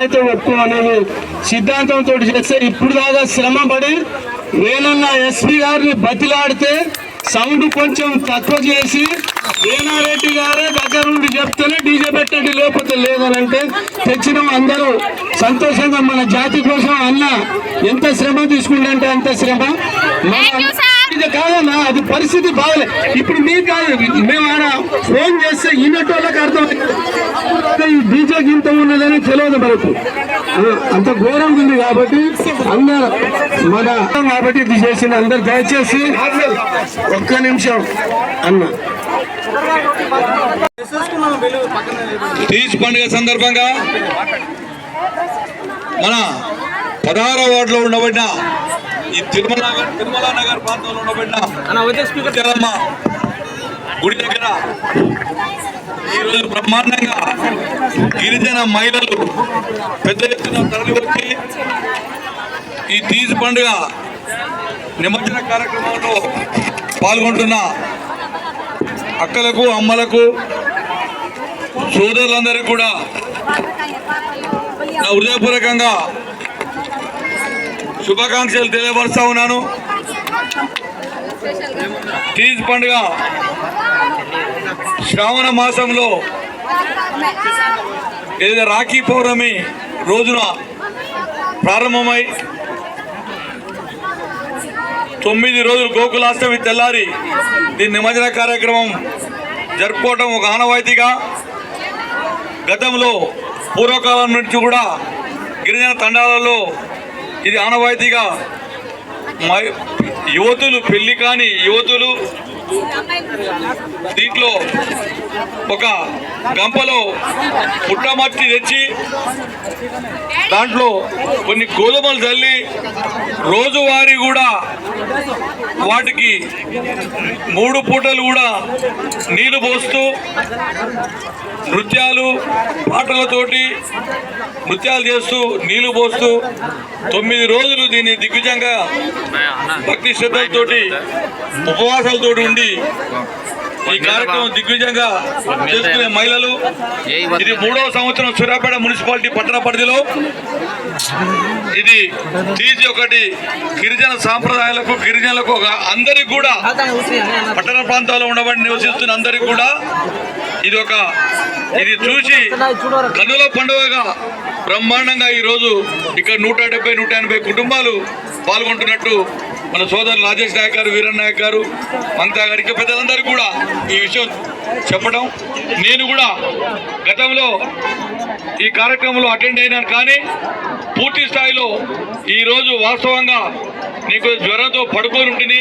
అయితే ఒప్పు అనేది సిద్ధాంతంతో చేస్తే ఇప్పుడు దాకా శ్రమ పడి వేణన్న ఎస్పీ గారిని బతిలాడితే సౌండ్ కొంచెం తక్కువ చేసి వేణారెడ్డి గారే దగ్గర నుండి చెప్తేనే డీజే పెట్టండి లేకపోతే లేదనంటే తెచ్చినాం అందరూ. సంతోషంగా మన జాతి కోసం అన్న ఎంత శ్రమ తీసుకుంటే అంత శ్రమ? కాదన్నా అది పరిస్థితి బాగలే. ఇప్పుడు మీకు కాదు మేము ఆడ ఫోన్ చేస్తే ఇన్నటోళ్ళకి అర్థం ఈ డీజే గింత ఉన్నదని తెలియదు మనకు. అంత ఘోరంగా ఉంది కాబట్టి అందరు మన కాబట్టి ఇది చేసింది అందరు దయచేసి ఒక్క నిమిషం అన్న. తీజ్ పండుగ సందర్భంగా మన పదహారో వార్డులో ఉండబడిన ఈ తిరుమల తిరుమల నగర్ ప్రాంతంలో ఉండబడిన గుడి దగ్గర ఈరోజు బ్రహ్మాండంగా గిరిజన మహిళలు పెద్ద ఎత్తున తరలి వచ్చి ఈ తీజ్ పండుగ నిమజ్జన కార్యక్రమంలో పాల్గొంటున్న అక్కలకు అమ్మలకు సోదరులందరికీ కూడా నా హృదయపూర్వకంగా శుభాకాంక్షలు తెలియపరుస్తా ఉన్నాను. తీజ్ పండుగ శ్రావణ మాసంలో ఏదైతే రాఖీ పౌర్ణమి రోజున ప్రారంభమై తొమ్మిది రోజులు గోకులాష్టమి తెల్లారి దీని నిమజ్జన కార్యక్రమం జరుపుకోవడం ఒక ఆనవాయితీగా గతంలో పూర్వకాలం నుంచి కూడా గిరిజన తండాలలో ఇది ఆనవాయితీగా. మై- యువతులు పెళ్ళి కాని యువతులు దీంట్లో ఒక గంపలో పుట్టమట్టి తెచ్చి దాంట్లో కొన్ని గోధుమలు చల్లి రోజువారీ కూడా వాటికి మూడు పూటలు కూడా నీళ్ళు పోస్తూ నృత్యాలు పాటలతోటి నృత్యాలు చేస్తూ నీళ్ళు పోస్తూ తొమ్మిది రోజులు దీన్ని దిగ్విజంగా భక్తి శ్రద్ధలతోటి ఉపవాసాలతోటి ఉండి ఈ కార్యక్రమం దిగ్విజంగా చేసుకునే మహిళలు ఇది మూడవ సంవత్సరం సూర్యాపేట మున్సిపాలిటీ పట్టణ పరిధిలో. ఇది తీసి ఒకటి గిరిజన సాంప్రదాయాలకు గిరిజనులకు ఒక అందరికి కూడా పట్టణ ప్రాంతాల్లో ఉండబడి నివసిస్తున్న అందరికి కూడా ఇది ఒక ఇది చూసి కన్నుల పండుగగా బ్రహ్మాండంగా ఈ రోజు ఇక్కడ నూట డెబ్బై నూట ఎనభై కుటుంబాలు పాల్గొంటున్నట్టు మన సోదరులు రాజేష్ నాయక్ గారు వీరన్ నాయక్ గారు మంతా గారికి పెద్దలందరికీ కూడా ఈ విషయం చెప్పడం. నేను కూడా గతంలో ఈ కార్యక్రమంలో అటెండ్ అయినాను కానీ పూర్తి స్థాయిలో ఈరోజు వాస్తవంగా నీకు జ్వరంతో పడుకొని ఉంటుంది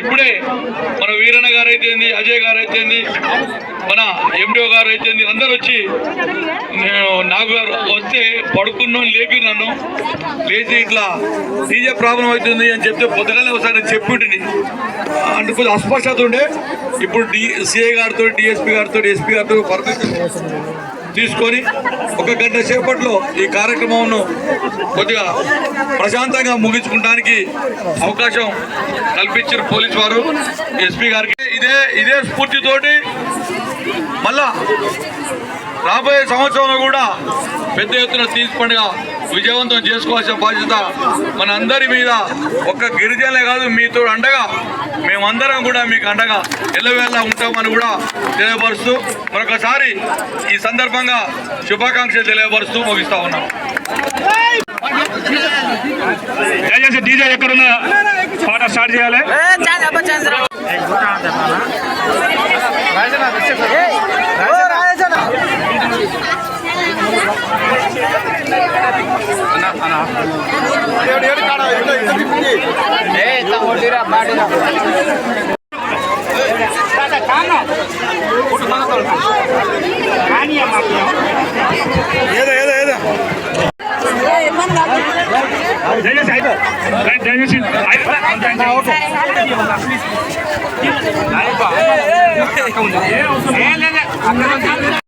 ఇప్పుడే మన వీరన్న గారు అయితేంది అజయ్ గారు అయితేంది మన ఎండిఓ గారు అయితేంది అందరు వచ్చి నేను నాకు గారు వస్తే పడుకున్నాం లేపి నన్ను. లేచి ఇట్లా డీజే ప్రాబ్లం అవుతుంది అని చెప్తే పొద్దుగానే ఒకసారి చెప్పింటిని. అంటే కొంచెం అస్పష్టత ఉండే. ఇప్పుడు డి సిఐ గారితో డిఎస్పీ గారితో ఎస్పీ గారితో పర్మిషన్ తీసుకొని ఒక గంట సేపట్లో ఈ కార్యక్రమంను కొద్దిగా ప్రశాంతంగా ముగించుకోవడానికి అవకాశం కల్పించారు పోలీస్ వారు ఎస్పీ గారికి. ఇదే ఇదే స్ఫూర్తితోటి మళ్ళా రాబోయే సంవత్సరంలో కూడా పెద్ద ఎత్తున తీసి పండుగ విజయవంతం చేసుకోవాల్సిన బాధ్యత మన అందరి మీద. ఒక్క గిరిజనులే కాదు మీతో అండగా. మేమందరం కూడా మీకు అండగా ఎల్లవేళ ఉంటామని కూడా తెలియపరుస్తూ మరొకసారి ఈ సందర్భంగా శుభాకాంక్షలు తెలియపరుస్తూ ముగిస్తా ఉన్నాం. దయచేసి డీజే ఎక్కడున్నా పాట స్టార్ట్ చేయాలి. దయచేసి అయిపో బాగా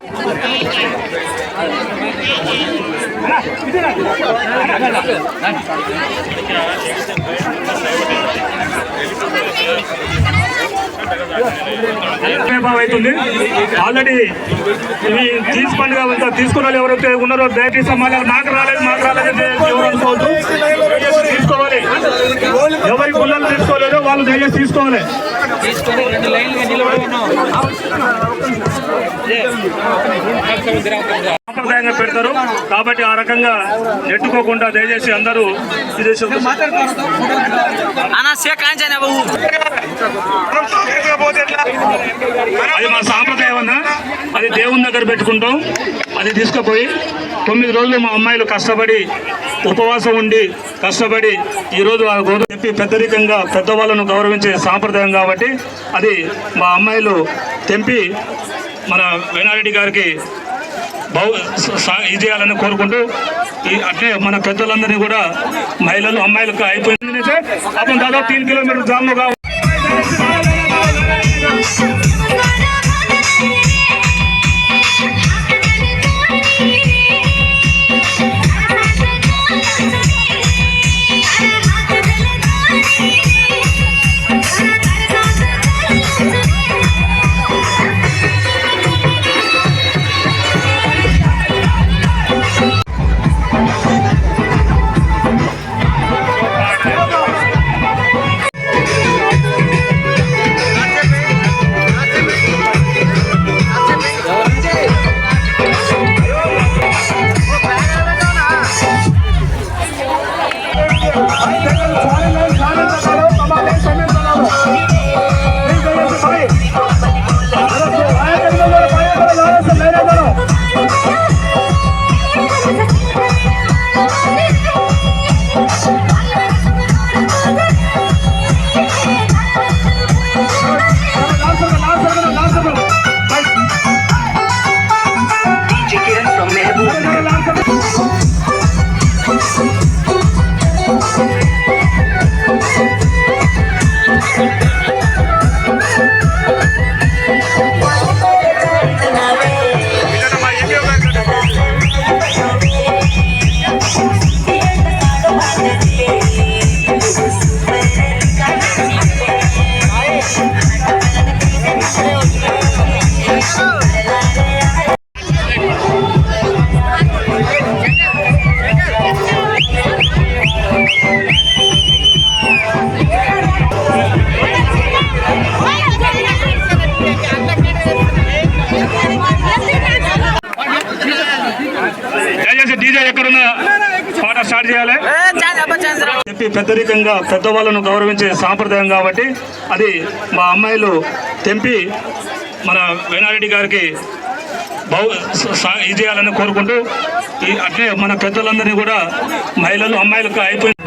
అవుతుంది. ఆల్రెడీ ఇవి తీసి పండుగ తీసుకున్న వాళ్ళు ఎవరైతే ఉన్నారో బ్యాటరీ సమాధానం మాకు రాలేదు మాకు రాలేదు ఎవరు అనుకోవద్దు తీసుకోవాలి. ఎవరి గుళ్ళలు తీసుకోలేదో వాళ్ళు దయచేసి తీసుకోవాలి. తీసుకొని రెండు లైన్లుగా నిలబడి సాంప్రదాయంగా పెడతారు. కాబట్టి ఆ రకంగా నెట్టుకోకుండా దయచేసి అందరూ అది మన సాంప్రదాయం అన్న. అది దేవుని దగ్గర పెట్టుకుంటాం. అది తీసుకుపోయి తొమ్మిది రోజులు మా అమ్మాయిలు కష్టపడి ఉపవాసం ఉండి కష్టపడి ఈరోజు ఆ గోధుమ చెప్పి పెద్దరికంగా పెద్దవాళ్ళను గౌరవించే సాంప్రదాయం కాబట్టి అది మా అమ్మాయిలు తెంపి మన వేనారెడ్డి గారికి బహు సా- ఇది చేయాలని కోరుకుంటూ అంటే అట్లే మన పెద్దలందరినీ కూడా మహిళలు అమ్మాయిలకు అయిపోయింది. సార్ అప్పుడు దాదాపు తీన్ కిలోమీటర్ జామ్లో కావాలి చేయాలి చెప్పి పెద్దరికంగా పెద్దవాళ్ళను గౌరవించే సాంప్రదాయం కాబట్టి అది మా అమ్మాయిలు తెంపి మన వేణారెడ్డి గారికి బహు సా- ఇది చేయాలని కోరుకుంటూ ఈ అట్లే మన పెద్దలందరినీ కూడా మహిళలు అమ్మాయిలకు అయిపోయింది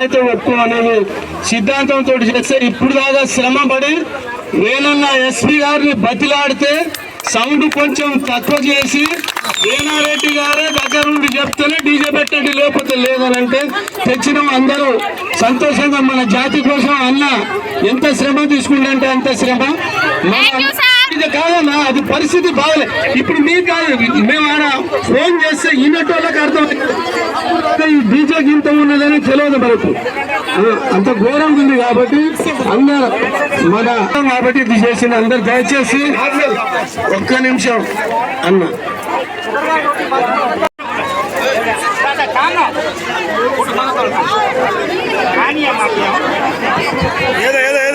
అయితే ఒప్పు అనేది సిద్ధాంతంతో చేస్తే ఇప్పుడు దాకా శ్రమ పడి నేనున్న ఎస్పీ గారిని బతిలాడితే సౌండ్ కొంచెం తక్కువ చేసి వేణారెడ్డి గారే దగ్గర నుండి చెప్తేనే డీజే పెట్టండి లేకపోతే లేదనంటే తెచ్చిన అందరూ. సంతోషంగా మన జాతి కోసం అన్న ఎంత శ్రమ తీసుకుంటే అంత శ్రమ? మన ఇది కాదన్నా అది పరిస్థితి బాగలే. ఇప్పుడు మీకు కాదు మేము ఆడ ఫోన్ చేస్తే ఇన్నటోళ్ళకి అర్థం ఈ డీజే గింత ఉన్నదని తెలియదు మనకు అంత ఘోరంగా ఉంది కాబట్టి అందరు మన కాబట్టి ఇది చేసింది అందరు దయచేసి ఒక్క నిమిషం అన్న. ఏదో ఏదో.